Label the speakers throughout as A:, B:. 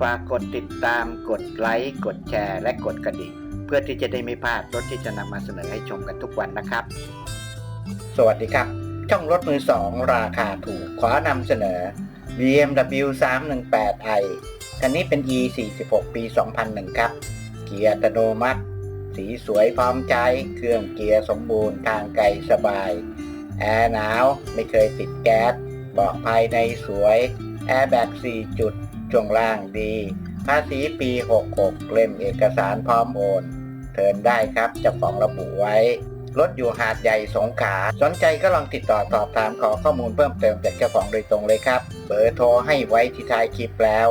A: ฝากกดติดตามกดไลค์ กดแชร์ และกดกระดิ่ง เพื่อที่จะได้ไม่พลาดรถที่จะนำมาเสนอให้ชมกันทุกวันนะครับ สวัสดีครับ ช่องรถมือสองราคาถูก ขอนำเสนอ BMW 318i คันนี้เป็น E 46ปี 2001 ครับ เกียร์อัตโนมัติ สีสวยพร้อมใจ เครื่องเกียร์สมบูรณ์ ทางไกลสบาย แอร์หนาว ไม่เคยติดแก๊สเบาะภายในสวย แอร์แบ็ก4จุด ช่วงล่างดี ภาษีปี 66 เล่มเอกสารพร้อมโอน เทินได้ครับเจ้าของระบุไว้รถอยู่หาดใหญ่สงขลาสนใจก็ลองติดต่อสอบถามขอข้อมูลเพิ่มเติมจากเจ้าของโดยตรงเลยครับ เบอร์โทรให้ไว้ที่ท้ายคลิปแล้ว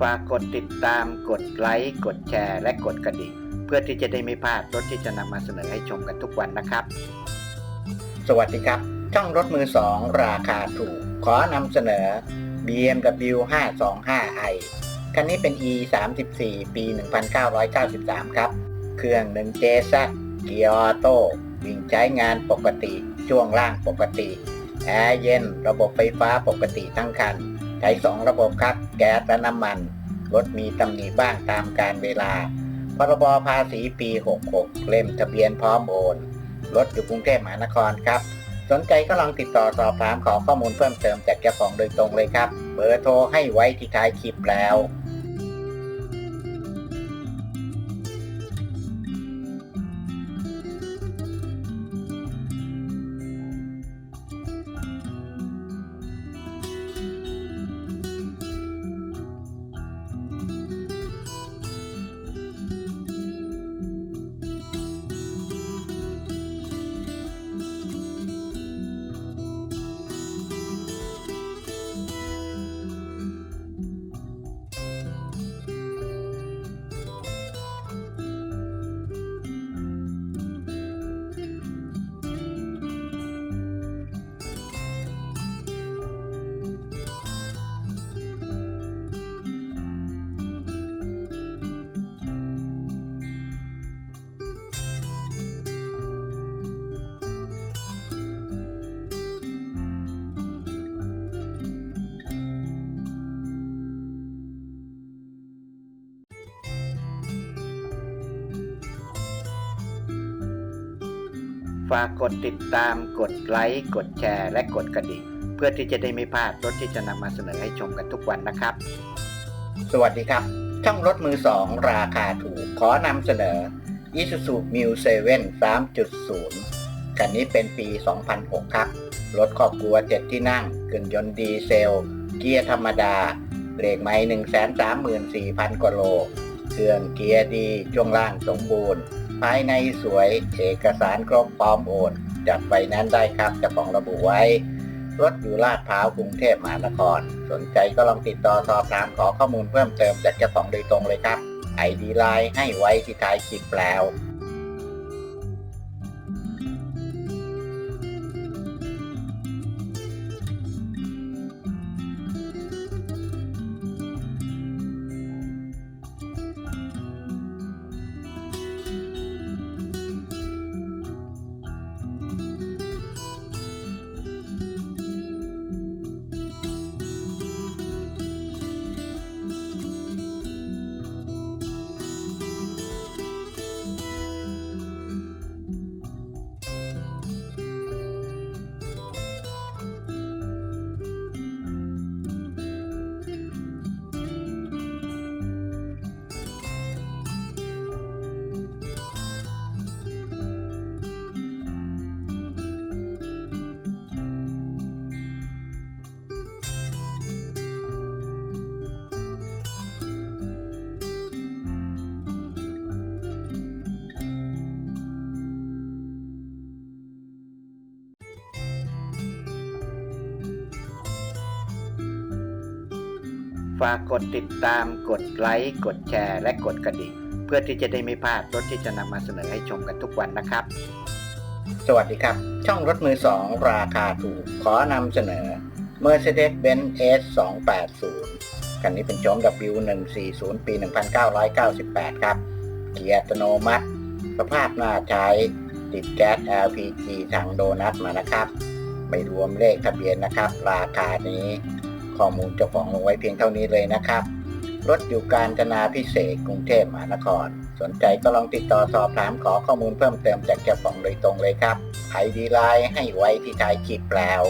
A: ฝากกดติดตามกดไลค์ กดแชร์ และกดกระดิ่ง เพื่อที่จะได้ไม่พลาดรถที่จะนำมาเสนอให้ชมกันทุกวันนะครับ สวัสดีครับ ช่องรถมือสองราคาถูก ขอนำเสนอ BMW 525i คันนี้เป็น E 34ปี 1993 ครับ เครื่อง 1JZ เกียร์ออโต้วิ่งใช้งานปกติ ช่วงล่างปกติ แอร์เย็น ระบบไฟฟ้าปกติทั้งคัน ช้สองระบบครับ แก๊สและน้ำมันรถมีตำหนิบ้างตามการเวลา พรบภาษีปี 66 เล่มทะเบียนพร้อมโอนรถอยู่กรุงเทพมหานครครับ สนใจก็ลองติดต่อสอบถามขอข้อมูลเพิ่มเติมจากเจ้าของโดยตรงเลยครับ เบอร์โทรให้ไว้ที่ท้ายคลิปแล้วากกดติดตามกดไลค์ กดแชร์ และกดกระดิ่ง เพื่อที่จะได้ไม่พลาดรถที่จะนำมาเสนอให้ชมกันทุกวันนะครับ สวัสดีครับ ช่องรถมือสองราคาถูก ขอนำเสนอ Isuzu Mu 7 3.0 คันนี้เป็นปี 2006 ครับ รถครอบครัว 7 ที่นั่งเครื่องยนต์ดีเซล เกียร์ธรรมดาเบรกไม่134,000กว่าโล เครื่องเกียร์ดีช่วงล่างสมบูรณ์ ภายในสวยเอกสารครบพร้อมโอนจัดไฟแนั้นซ์ได้ครับเจ้าของระบุไว้ รถอยู่ลาดพร้าวกรุงเทพมหานคร สนใจก็ลองติดต่อสอบถามขอข้อมูลเพิ่มเติมจากเจ้าของโดยตรงเลยครับไอดีไลน์ให้ไว้ที่ท้ายคลิปแล้ว ฝากกดติดตามกดไลค์ กดแชร์ และกดกระดิ่ง เพื่อที่จะได้ไม่พลาดรถที่จะนำมาเสนอให้ชมกันทุกวันนะครับ สวัสดีครับ ช่องรถมือ 2 ราคาถูก ขอนำเสนอ Mercedes-Benz S 280 คันนี้เป็นโฉม W140 ปี 1998 ครับ เกียร์อัตโนมัติ สภาพน่าใช้ติดแก๊ส LPG ทางโดนัทมานะครับ ไม่รวมเลขทะเบียนนะครับ ราคานี้ ข้อมูลเจ้าของลงไว้เพียงเท่านี้เลยนะครับ รถอยู่การจนาพิเศษกรุงเทพมหานคร สนใจก็ลองติดต่อสอบถามขอข้อมูลเพิ่มเติมจากเจ้าของโดยตรงเลยครับไอดีไลน์ให้ไว้ที่ท้ายคลิปแล้ว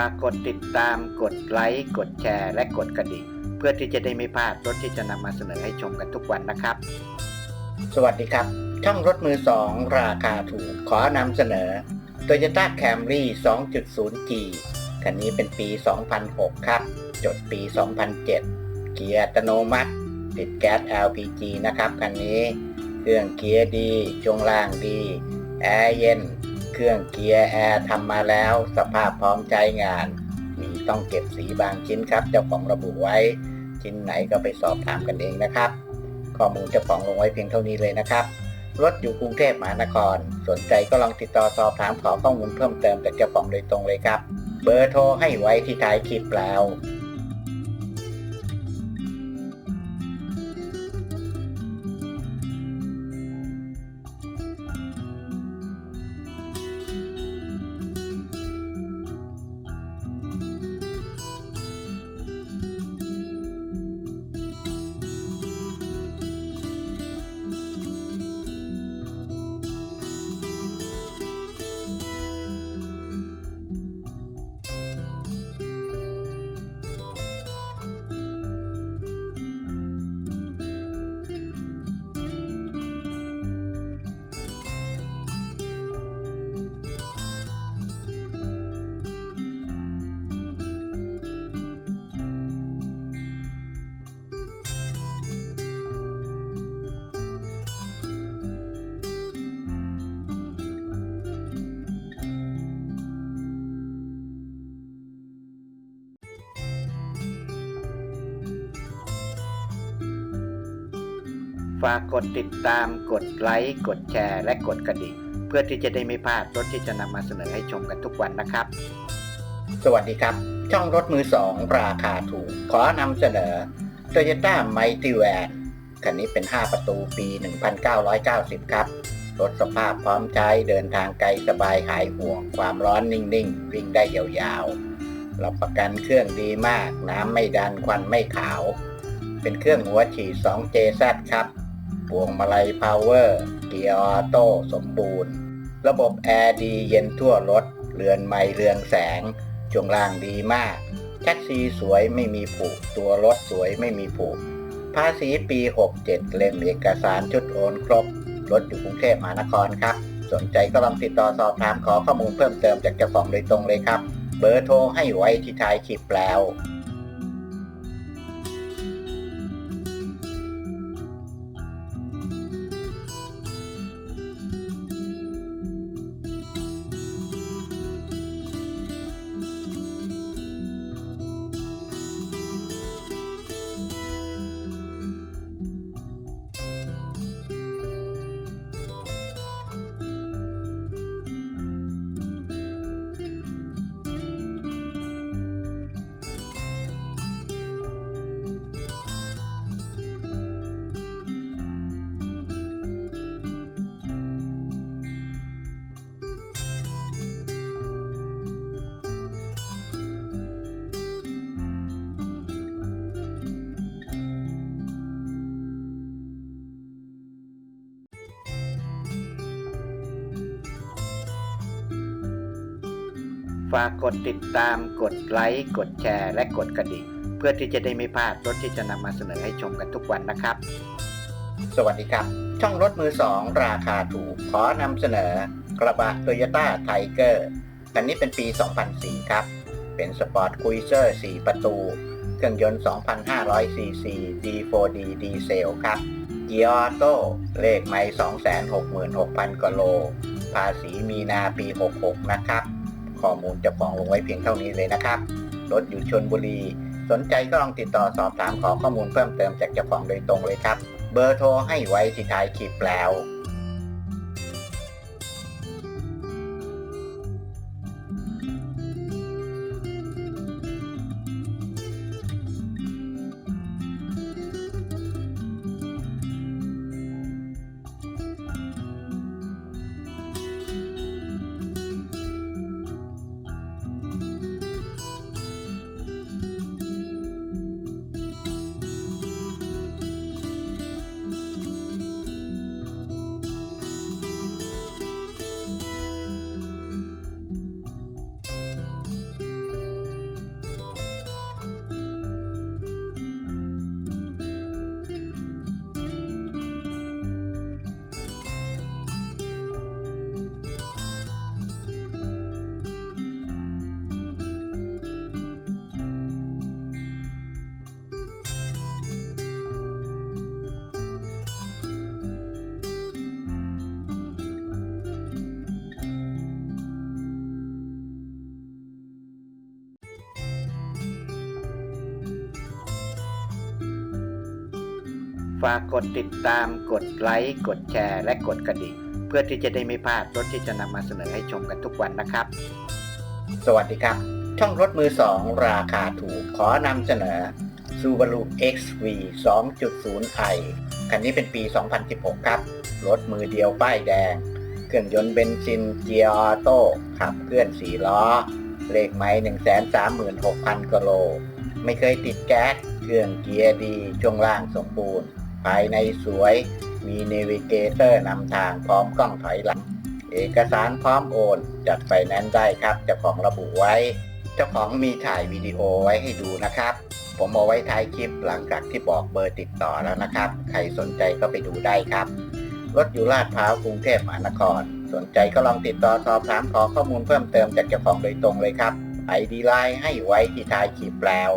A: ากกดติดตามกดไลค์ กดแชร์ และกดกระดิ่ง เพื่อที่จะได้ไม่พลาดรถที่จะนำมาเสนอให้ชมกันทุกวันนะครับ สวัสดีครับ ช่องรถมือ 2 ราคาถูก ขอนำเสนอ Toyota Camry 2.0G คันนี้เป็นปี 2006 ครับ จดปี 2007 เกียร์อัตโนมัติ ติดแก๊ส LPG นะครับ คันนี้ เครื่องเกียร์ดี ช่วงล่างดี แอร์เย็น เครื่องเกียร์แอร์ทำมาแล้ว สภาพพร้อมใช้งาน มีต้องเก็บสีบางชิ้นครับ เจ้าของระบุไว้ ชิ้นไหนก็ไปสอบถามกันเองนะครับ ข้อมูลเจ้าของลงไว้เพียงเท่านี้เลยนะครับ รถอยู่กรุงเทพมหานคร สนใจก็ลองติดต่อสอบถามขอข้อมูลเพิ่มเติมจากเจ้าของโดยตรงเลยครับ เบอร์โทรให้ไว้ที่ท้ายคลิปแล้ว ฝากกดติดตามกดไลค์ กดแชร์ และกดกระดิ่ง เพื่อที่จะได้ไม่พลาดรถที่จะนำมาเสนอให้ชมกันทุกวันนะครับ สวัสดีครับ ช่องรถมือ2ราคาถูก ขอนำเสนอ Toyota Mighty Van คันนี้เป็น 5 ประตูปี 1990 ครับ รถสภาพพร้อมใช้เดินทางไกลสบายหายห่วง ความร้อนนิ่งๆ วิ่งได้ยาวๆรับประกันเครื่องดีมาก น้ำไม่ดันควันไม่ขาว เป็นเครื่องหัวฉีด 2JZ ครับ พวงมาลัยพาวเวอร์เกียร์ออโต้สมบูรณ์ ระบบแอร์ดีเย็นทั่วรถ เรือนไม้เรืองแสงช่วงล่างดีมาก แท็กซี่สวยไม่มีผุตัวรถสวยไม่มีผุภาษีปี 67 เล่มเอกสารชุดโอนครบ รถอยู่กรุงเทพมหานครครับ สนใจก็ลองติดต่อสอบถามขอข้อมูลเพิ่มเติมจากเจ้าของโดยตรงเลยครับ เบอร์โทรให้ไว้ที่ท้ายคลิปแล้ว ฝากกดติดตามกดไลค์ กดแชร์ และกดกระดิ่ง เพื่อที่จะได้ไม่พลาดรถที่จะนำมาเสนอให้ชมกันทุกวันนะครับ สวัสดีครับ ช่องรถมือสองราคาถูก ขอนำเสนอกระบะ Toyota Tiger คันนี้เป็นปี 2004 ครับ เป็นสปอร์ตคุยเซอร์ 4 ประตู เครื่องยนต์ 2,500 ซีซี D4D ดีเซลครับเกียร์ออโต้เลขไม่ 266,000กว่าโล ภาษีมีนาปี 66 นะครับ ข้อมูลเจ้าของลงไว้เพียงเท่านี้เลยนะครับรถอยู่ชนบุรี สนใจก็ลองติดต่อสอบถามขอข้อมูลเพิ่มเติมจากเจ้าของโดยตรงเลยครับ เบอร์โทรให้ไว้ที่ท้ายคลิปแล้ว ฝากกดติดตามกดไลค์ กดแชร์ และกดกระดิ่ง เพื่อที่จะได้ไม่พลาดรถที่จะนำมาเสนอให้ชมกันทุกวันนะครับ สวัสดีครับ ช่องรถมือสองราคาถูกขอนำเสนอ Subaru XV 2.0i คันนี้เป็นปี 2016 ครับ รถมือเดียวป้ายแดง เครื่องยนต์เบนซินเกียร์ออโต้ขับเคลื่อน 4 ล้อ เลขไม้ 136,000กิโล ไม่เคยติดแก๊ส เครื่องเกียร์ดี ช่วงล่างสมบูรณ์ายในสวย มีเนวิเกเตอร์นำทางพร้อมกล้องถอยหลัง เอกสารพร้อมโอน จัดไฟแนนซ์ได้ครับเจ้าของระบุไว้ เจ้าของมีถ่ายวิดีโอไว้ให้ดูนะครับ ผมเอาไว้ท้ายคลิปหลังจากที่บอกเบอร์ติดต่อแล้วนะครับ ใครสนใจก็ไปดูได้ครับ รถอยู่ลาดพร้าวกรุงเทพมหานคร สนใจก็ลองติดต่อสอบถามขอข้อมูลเพิ่มเติมจากเจ้าของโดยตรงเลยครับไอดีไลน์ให้ไว้ที่ท้ายคลิปแล้ว